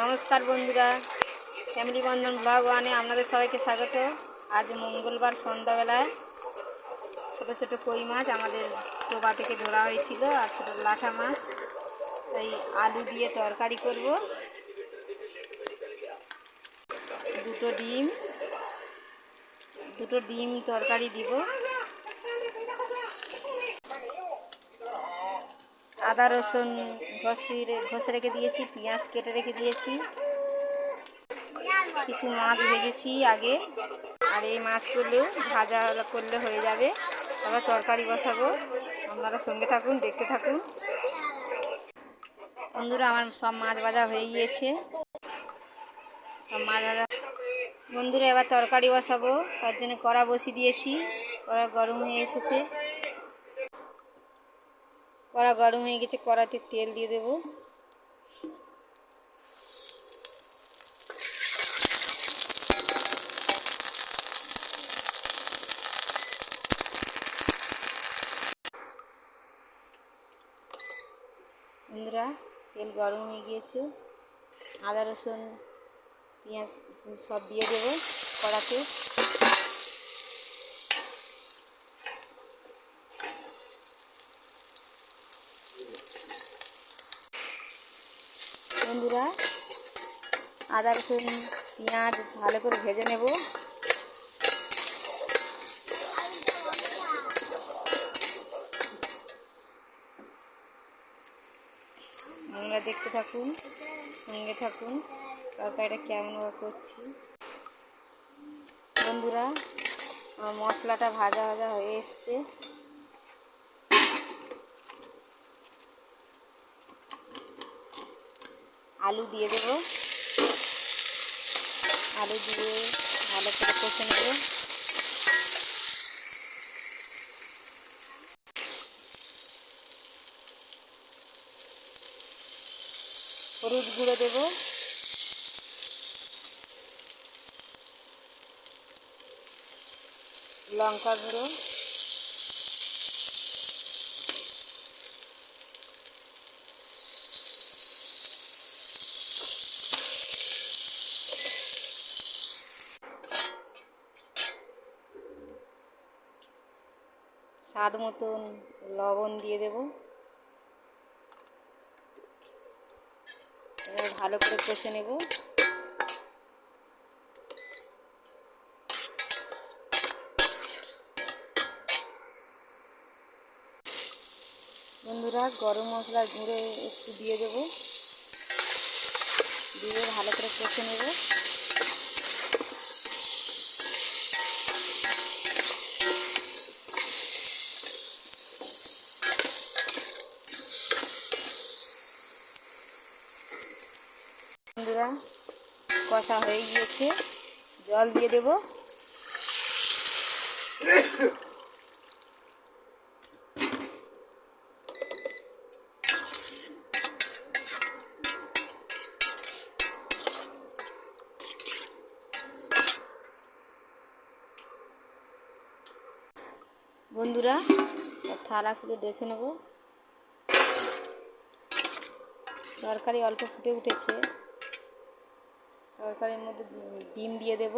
নমস্কার বন্ধুরা, ফ্যামিলি বন্ধন ব্লগ ওয়ানে আপনাদের সবাইকে স্বাগত। আজ মঙ্গলবার সন্ধ্যাবেলায় ছোটো ছোটো কই মাছ আমাদের ডোবা থেকে ধরা হয়েছিল আর ছোটো লাঠা মাছ। তাই আলু দিয়ে তরকারি করব। দুটো ডিম দুটো ডিম তরকারি দিব। আদা, রসুন, ঘষি ঘষে রেখে দিয়েছি, পেঁয়াজ কেটে রেখে দিয়েছি। কিছু মাছ ভেজেছি আগে। আর এই মাছগুলো ভাজা করলে হয়ে যাবে। আবার তরকারি বসাবো। আপনারা সঙ্গে থাকুন, দেখতে থাকুন। বন্ধুরা, আমার সব মাছ ভাজা হয়ে গিয়েছে। সব মাছ ভাজা বন্ধুরা, এবার তরকারি বসাবো। তার জন্য কড়া বসিয়ে দিয়েছি। কড়া গরম হয়ে এসেছে। কড়া গরম হয়ে গেছে, কড়াতে তেল দিয়ে দেবো। বন্ধুরা, তেল গরম হয়ে গিয়েছে। আদা রসুন, পেঁয়াজ সব দিয়ে দেবো কড়াতে। বন্ধুরা, আদা, রসুন, পেঁয়াজ ভালো করে ভেজে নেব। দেখতে থাকুন সঙ্গে থাকুন, তরকারিটা কেমন করছি। বন্ধুরা মশলাটা ভাজা ভাজা হয়ে এসছে। আলু দিয়ে দেব। আলু দিয়ে ভালো করে কষে নেব। হলুদ গুঁড়ো দেব। লঙ্কা গুঁড়ো। স্বাদ মতন লবণ দিয়ে দেব। এবার ভালো করে কষে নেব। বন্ধুরা, গরম মশলা গুঁড়ো একটু দিয়ে দেবো। দিয়ে ভালো করে কষে নেব বন্ধুরা কষা হয়ে গিয়েছে। জল দিয়ে দেব। বন্ধুরা থালা খুলে দেখে নেব। তরকারি অল্প ফুটে উঠেছে। তরকারির মধ্যে ডিম দিয়ে দেব।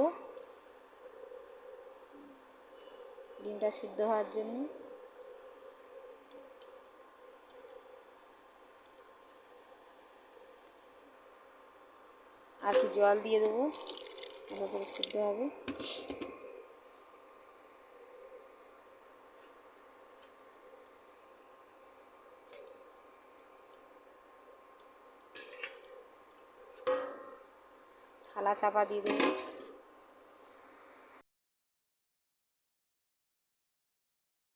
ডিমটা সিদ্ধ হওয়ার জন্য। আর একটু জল দিয়ে দেবো, ভালো করে সিদ্ধ হবে। থালা চাপা দিয়ে দেবো